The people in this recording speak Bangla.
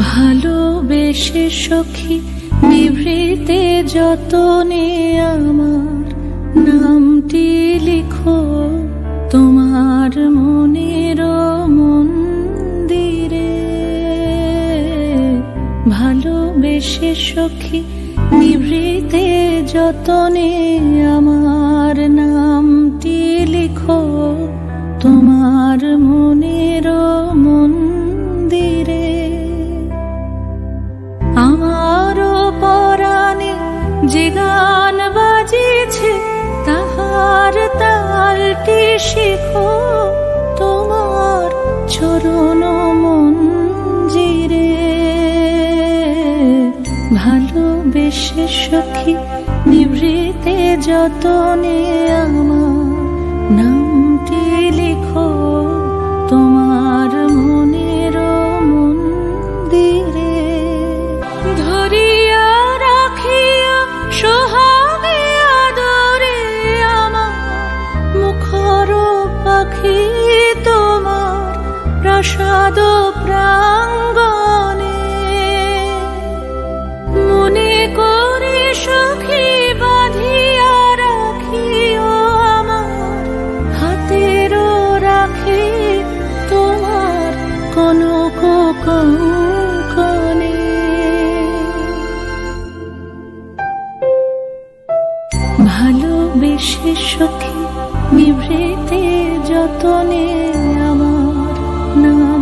ভালোবেসে সখী, নিভৃতে যতনে আমার নামটি লিখো। তোমার মনের মন্দিরে ভালোবেসে সখী, নিভৃতে যতনে আমার নামটি লিখো। তোমার মনের শিখো তোমার চরণ মঞ্জিরে। ভালোবেসে সখী, নিভৃতে যতনে আমার নামটি লিখো তোমার মনের মন্দিরে। ধরিয়া পাখি তোমার প্রসাদ প্রাঙ্গণে। মনে করে সখী বাঁধিয়া রাখিও আমার, হাতের রাখে তোমার কনক কঙ্কনে ভালোবেসে সখী নিভৃতে যতনে আমার নাম